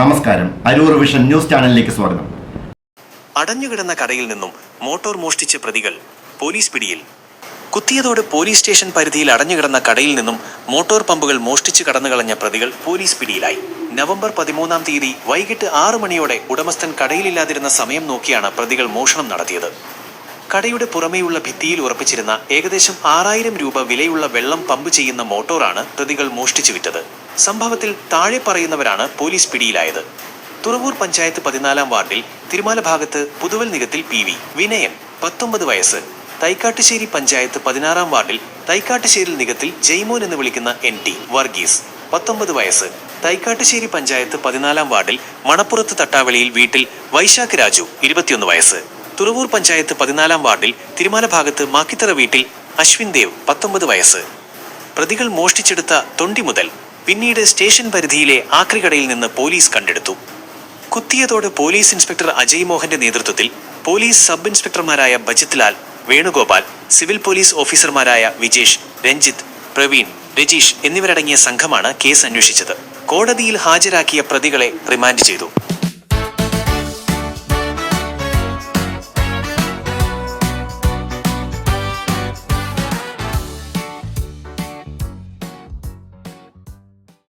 നമസ്കാരം. Aroor vision news ചാനലിലേക്ക് സ്വാഗതം. അടഞ്ഞുകിടന്ന കടയിൽ നിന്നും മോട്ടോർ മോഷ്ടിച്ച പ്രതികൾ പോലീസ് പിടിയിൽ. കുത്തിയതോടെ പോലീസ് സ്റ്റേഷൻ പരിധിയിൽ അടഞ്ഞുകിടന്ന കടയിൽ നിന്നും മോട്ടോർ പമ്പുകൾ മോഷ്ടിച്ചു കടന്നുകളഞ്ഞ പ്രതികൾ പോലീസ് പിടിയിലായി. നവംബർ പതിമൂന്നാം തീയതി വൈകിട്ട് ആറു മണിയോടെ ഉടമസ്ഥൻ കടയിലില്ലാതിരുന്ന സമയം നോക്കിയാണ് പ്രതികൾ മോഷണം നടത്തിയത്. കടയുടെ പുറമേയുള്ള ഭിത്തിയിൽ ഉറപ്പിച്ചിരുന്ന ഏകദേശം ആറായിരം രൂപ വിലയുള്ള വെള്ളം പമ്പ് ചെയ്യുന്ന മോട്ടോറാണ് പ്രതികൾ മോഷ്ടിച്ചു വിറ്റത് സംഭവത്തിൽ താഴെ പറയുന്നവരാണ് പോലീസ് പിടിയിലായത്. തുറവൂർ പഞ്ചായത്ത് പതിനാലാം വാർഡിൽ തിരുമാല ഭാഗത്ത് പുതുവൽ നികത്തിൽ പി വി. വിനയൻ പത്തൊമ്പത് വയസ്സ്. തൈക്കാട്ടുശ്ശേരി പഞ്ചായത്ത് പതിനാറാം വാർഡിൽ തൈക്കാട്ടുശ്ശേരി നികത്തിൽ ജയ്മോൻ എന്ന് വിളിക്കുന്ന എൻ ടി വർഗീസ്. പത്തൊമ്പത് വയസ്സ്. തൈക്കാട്ടുശ്ശേരി പഞ്ചായത്ത് പതിനാലാം വാർഡിൽ മണപ്പുറത്ത് തട്ടാവളിയിൽ വീട്ടിൽ വൈശാഖ് രാജു ഇരുപത്തിയൊന്ന് വയസ്സ്. തുറവൂർ പഞ്ചായത്ത് പതിനാലാം വാർഡിൽ തിരുമാല ഭാഗത്ത് മാക്കിത്തറ വീട്ടിൽ അശ്വിൻ ദേവ് പത്തൊമ്പത് വയസ്സ്. പ്രതികൾ മോഷ്ടിച്ചെടുത്ത തൊണ്ടി മുതൽ പിന്നീട് സ്റ്റേഷൻ പരിധിയിലെ ആക്രികടയിൽ നിന്ന് പോലീസ് കണ്ടെടുത്തു. കുത്തിയതോട് പോലീസ് ഇൻസ്പെക്ടർ അജയ് മോഹന്റെ നേതൃത്വത്തിൽ പോലീസ് സബ് ഇൻസ്പെക്ടർമാരായ ബജിത് ലാൽ വേണുഗോപാൽ സിവിൽ പോലീസ് ഓഫീസർമാരായ വിജേഷ് രഞ്ജിത്ത് പ്രവീൺ രജീഷ് എന്നിവരടങ്ങിയ സംഘമാണ് കേസ് അന്വേഷിച്ചത്. കോടതിയിൽ ഹാജരാക്കിയ പ്രതികളെ റിമാൻഡ് ചെയ്തു.